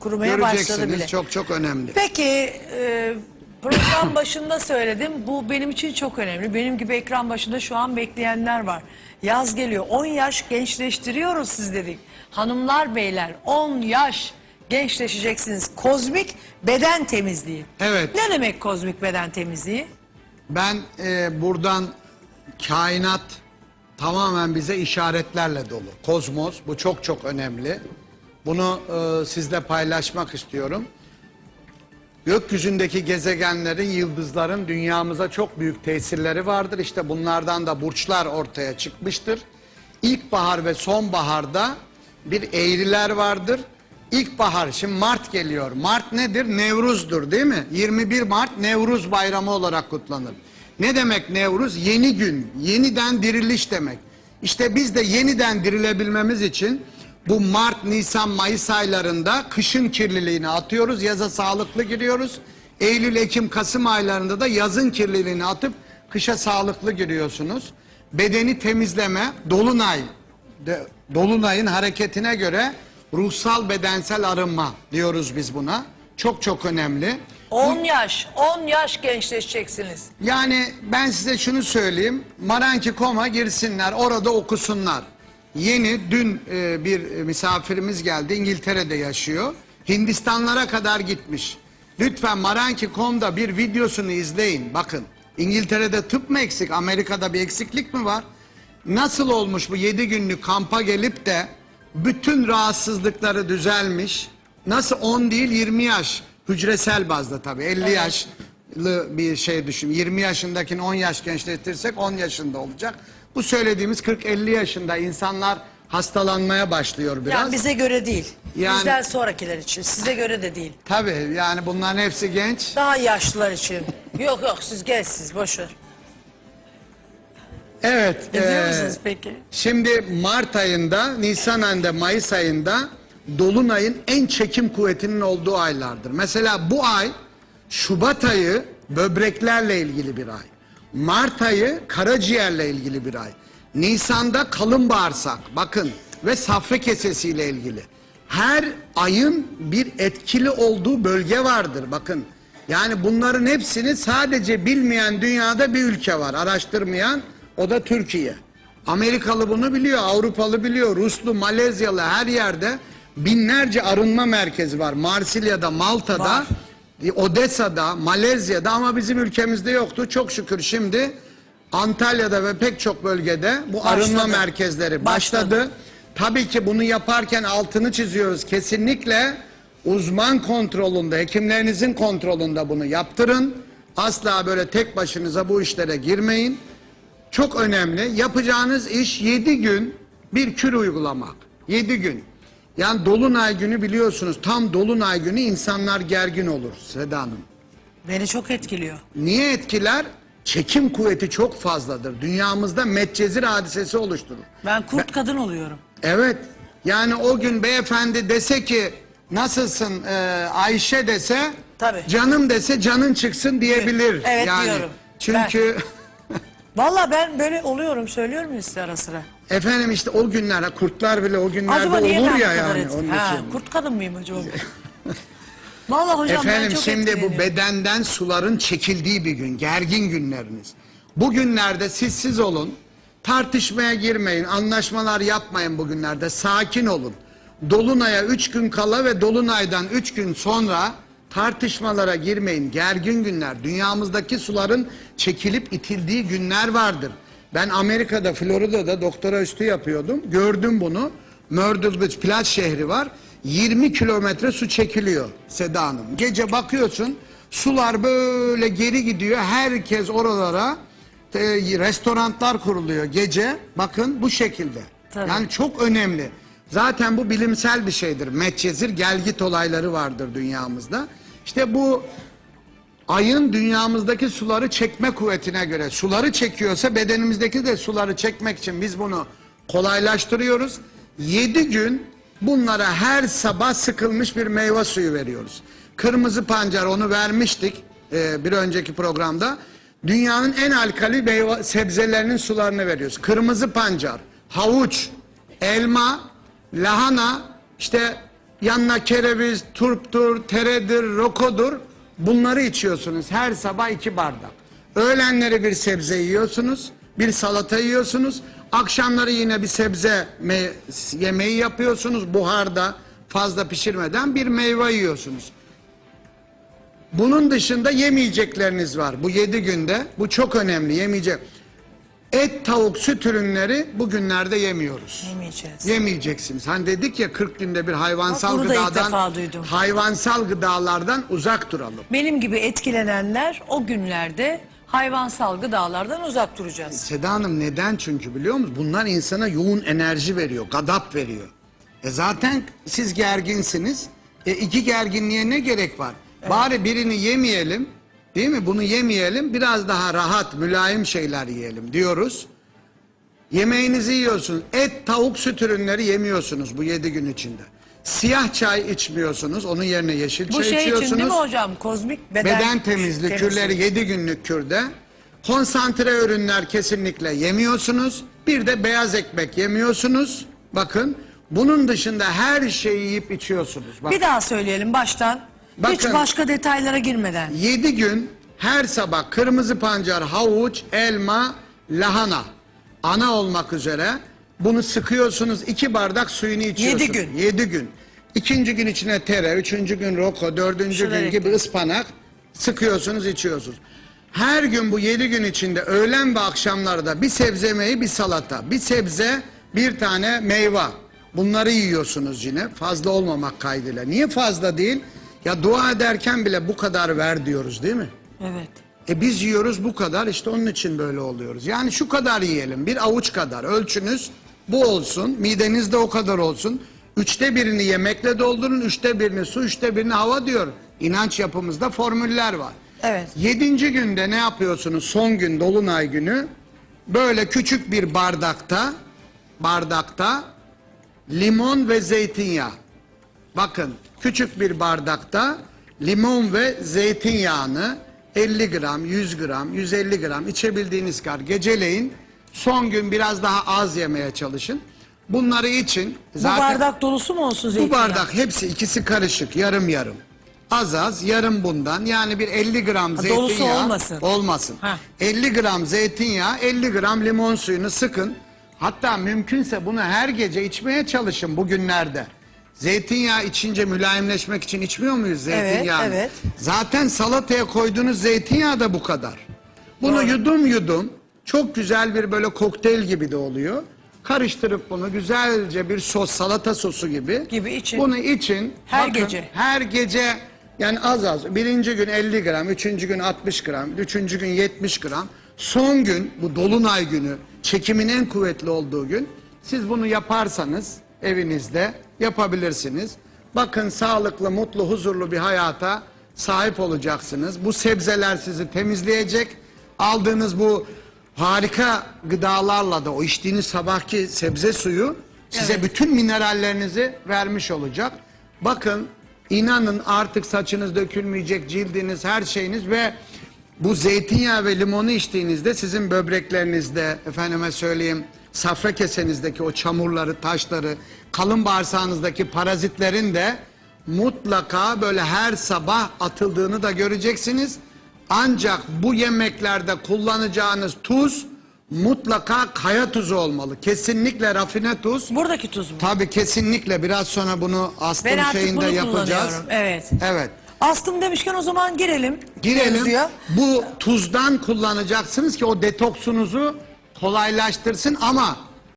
kurumaya başladı Göreceksiniz bile. çok çok önemli. Peki e, program başında söyledim. Bu benim için çok önemli. Benim gibi ekran başında şu an bekleyenler var. Yaz geliyor. 10 yaş gençleştiriyoruz siz dedik. Hanımlar beyler 10 yaş gençleşeceksiniz. Kozmik beden temizliği. Evet. Ne demek kozmik beden temizliği? Ben e, buradan kainat tamamen bize işaretlerle dolu. Kozmos bu çok çok önemli. Bunu e, sizle paylaşmak istiyorum. Gökyüzündeki gezegenlerin, yıldızların dünyamıza çok büyük tesirleri vardır. İşte bunlardan da burçlar ortaya çıkmıştır. İlkbahar ve sonbaharda bir eğriler vardır. İlkbahar, şimdi Mart geliyor. Mart nedir? Nevruz'dur değil mi? 21 Mart Nevruz bayramı olarak kutlanır. Ne demek Nevruz? Yeni gün, yeniden diriliş demek. İşte biz de yeniden dirilebilmemiz için bu Mart, Nisan, Mayıs aylarında kışın kirliliğini atıyoruz. Yaza sağlıklı giriyoruz. Eylül, Ekim, Kasım aylarında da yazın kirliliğini atıp kışa sağlıklı giriyorsunuz. Bedeni temizleme, dolunay, de- dolunayın hareketine göre ruhsal bedensel arınma diyoruz biz buna. Çok çok önemli. 10 yaş, 10 yaş gençleşeceksiniz. Yani ben size şunu söyleyeyim. Maranki.com'a girsinler, orada okusunlar. Yeni dün e, bir misafirimiz geldi. İngiltere'de yaşıyor. Hindistanlara kadar gitmiş. Lütfen Maranki.com'da bir videosunu izleyin. Bakın. İngiltere'de tıp mı eksik? Amerika'da bir eksiklik mi var? Nasıl olmuş bu 7 günlük kampa gelip de bütün rahatsızlıkları düzelmiş. Nasıl 10 değil 20 yaş. Hücresel bazda tabii 50 yaşlı bir şey düşün. 20 yaşındakini 10 yaş gençletirsek 10 yaşında olacak. Bu söylediğimiz 40-50 yaşında insanlar hastalanmaya başlıyor biraz. Yani bize göre değil. Yani- Bizden sonrakiler için. Size göre de değil. Tabii yani bunların hepsi genç. Daha yaşlılar için. yok yok siz gençsiniz boş ver. Evet. Ediyor eee, musunuz peki? Şimdi Mart ayında, Nisan ayında, Mayıs ayında Dolunay'ın en çekim kuvvetinin olduğu aylardır. Mesela bu ay Şubat ayı böbreklerle ilgili bir ay. Mart ayı karaciğerle ilgili bir ay. Nisan'da kalın bağırsak bakın ve safra kesesiyle ilgili. Her ayın bir etkili olduğu bölge vardır bakın. Yani bunların hepsini sadece bilmeyen dünyada bir ülke var. Araştırmayan o da Türkiye. Amerikalı bunu biliyor, Avrupalı biliyor, Ruslu, Malezyalı her yerde binlerce arınma merkezi var. Marsilya'da, Malta'da, Var. Odessa'da, Malezya'da ama bizim ülkemizde yoktu. Çok şükür şimdi Antalya'da ve pek çok bölgede bu arınma Başladı. merkezleri Başladı. başladı. Tabii ki bunu yaparken altını çiziyoruz. Kesinlikle uzman kontrolünde, hekimlerinizin kontrolünde bunu yaptırın. Asla böyle tek başınıza bu işlere girmeyin. Çok önemli. Yapacağınız iş 7 gün bir kür uygulamak. 7 gün. Yani dolunay günü biliyorsunuz tam dolunay günü insanlar gergin olur Seda Hanım. Beni çok etkiliyor. Niye etkiler? Çekim kuvveti çok fazladır. Dünyamızda metcezir hadisesi oluşturur. Ben kurt kadın oluyorum. Evet. Yani o gün beyefendi dese ki nasılsın e, Ayşe dese Tabii. canım dese canın çıksın diyebilir. Evet, yani. diyorum. Çünkü Vallahi ben böyle oluyorum söylüyorum ya size ara sıra. efendim işte o günler kurtlar bile o günlerde Acaba niye olur ben ya bu kadar yani et- onun ha, için. Kurt kadın mıyım acaba? Vallahi hocam ben Efendim çok şimdi bu etkileniyorum. bedenden suların çekildiği bir gün, gergin günleriniz. Bu günlerde sessiz olun, tartışmaya girmeyin, anlaşmalar yapmayın bugünlerde, sakin olun. Dolunay'a üç gün kala ve Dolunay'dan üç gün sonra tartışmalara girmeyin. Gergin günler, dünyamızdaki suların çekilip itildiği günler vardır. Ben Amerika'da, Florida'da doktora üstü yapıyordum. Gördüm bunu. Myrtle Beach plaj şehri var. 20 kilometre su çekiliyor Seda Hanım. Gece bakıyorsun sular böyle geri gidiyor. Herkes oralara e, restoranlar kuruluyor gece. Bakın bu şekilde. Tabii. Yani çok önemli. Zaten bu bilimsel bir şeydir. Medcezir gelgit olayları vardır dünyamızda. İşte bu ayın dünyamızdaki suları çekme kuvvetine göre suları çekiyorsa bedenimizdeki de suları çekmek için biz bunu kolaylaştırıyoruz. 7 gün bunlara her sabah sıkılmış bir meyve suyu veriyoruz. Kırmızı pancar onu vermiştik e, bir önceki programda. Dünyanın en alkali meyve, sebzelerinin sularını veriyoruz. Kırmızı pancar, havuç, elma, lahana, işte Yanına kereviz, turptur, teredir, rokodur. Bunları içiyorsunuz her sabah iki bardak. Öğlenleri bir sebze yiyorsunuz, bir salata yiyorsunuz. Akşamları yine bir sebze me- yemeği yapıyorsunuz buharda fazla pişirmeden bir meyve yiyorsunuz. Bunun dışında yemeyecekleriniz var bu yedi günde. Bu çok önemli yemeyecek. Et, tavuk, süt ürünleri bugünlerde yemiyoruz. Yemeyeceğiz. Yemeyeceksiniz. Hani dedik ya 40 günde bir hayvansal Bak bunu da ilk gıdadan defa duydum. hayvansal gıdalardan uzak duralım. Benim gibi etkilenenler o günlerde hayvansal gıdalardan uzak duracağız. Seda Hanım neden çünkü biliyor musunuz? Bunlar insana yoğun enerji veriyor, gadap veriyor. E zaten siz gerginsiniz. E iki gerginliğe ne gerek var? Bari birini yemeyelim, değil mi? Bunu yemeyelim, biraz daha rahat, mülayim şeyler yiyelim diyoruz. Yemeğinizi yiyorsunuz. Et, tavuk, süt ürünleri yemiyorsunuz bu yedi gün içinde. Siyah çay içmiyorsunuz, onun yerine yeşil Bu çay şey içiyorsunuz. için değil mi hocam? Kozmik beden, Beden temizliği kürleri 7 günlük kürde. Konsantre ürünler kesinlikle yemiyorsunuz. Bir de beyaz ekmek yemiyorsunuz. Bakın bunun dışında her şeyi yiyip içiyorsunuz. Bak, Bir daha söyleyelim baştan. Hiç Bakın. başka detaylara girmeden. 7 gün her sabah kırmızı pancar, havuç, elma, lahana ana olmak üzere bunu sıkıyorsunuz. iki bardak suyunu içiyorsunuz. Yedi gün. 7 gün. İkinci gün içine tere, üçüncü gün roko, dördüncü Şunları gün gibi ıspanak sıkıyorsunuz, içiyorsunuz. Her gün bu yedi gün içinde öğlen ve akşamlarda bir sebze yemeği, bir salata, bir sebze, bir tane meyve. Bunları yiyorsunuz yine fazla olmamak kaydıyla. Niye fazla değil? Ya dua ederken bile bu kadar ver diyoruz değil mi? Evet. E biz yiyoruz bu kadar işte onun için böyle oluyoruz. Yani şu kadar yiyelim bir avuç kadar ölçünüz bu olsun midenizde o kadar olsun. Üçte birini yemekle doldurun üçte birini su üçte birini hava diyor. İnanç yapımızda formüller var. Evet. Yedinci günde ne yapıyorsunuz son gün dolunay günü böyle küçük bir bardakta bardakta limon ve zeytinyağı. Bakın küçük bir bardakta limon ve zeytinyağını 50 gram, 100 gram, 150 gram içebildiğiniz kadar geceleyin son gün biraz daha az yemeye çalışın. Bunları için Bu bardak dolusu mu olsun bu zeytinyağı? bardak hepsi ikisi karışık yarım yarım. Az az yarım bundan yani bir 50 gram Ha, dolusu zeytinyağı olmasın. olmasın. Ha. 50 gram zeytinyağı 50 gram limon suyunu sıkın. Hatta mümkünse bunu her gece içmeye çalışın bugünlerde. Zeytinyağı içince mülayimleşmek için içmiyor muyuz zeytinyağını? evet. Zaten salataya koyduğunuz zeytinyağı da bu kadar. Bunu yudum yudum çok güzel bir böyle kokteyl gibi de oluyor. Karıştırıp bunu güzelce bir sos salata sosu gibi. Gibi için. Bunu için. Her gece. Her gece yani az az. Birinci gün 50 gram, üçüncü gün 60 gram, üçüncü gün 70 gram. Son gün bu dolunay günü çekimin en kuvvetli olduğu gün siz bunu yaparsanız evinizde yapabilirsiniz. Bakın sağlıklı, mutlu, huzurlu bir hayata sahip olacaksınız. Bu sebzeler sizi temizleyecek. Aldığınız bu harika gıdalarla da o içtiğiniz sabahki sebze suyu size Evet. bütün minerallerinizi vermiş olacak. Bakın inanın artık saçınız dökülmeyecek, cildiniz, her şeyiniz ve bu zeytinyağı ve limonu içtiğinizde sizin böbreklerinizde, efendime söyleyeyim, safra kesenizdeki o çamurları, taşları, kalın bağırsağınızdaki parazitlerin de mutlaka böyle her sabah atıldığını da göreceksiniz. Ancak bu yemeklerde kullanacağınız tuz mutlaka kaya tuzu olmalı. Kesinlikle rafine tuz. Buradaki tuz mu? Tabii kesinlikle biraz sonra bunu astım Ben artık şeyinde bunu yapacağız. kullanıyorum. Evet. Evet. Astım demişken o zaman girelim. Girelim. mevzuya. Bu tuzdan kullanacaksınız ki o detoksunuzu kolaylaştırsın ama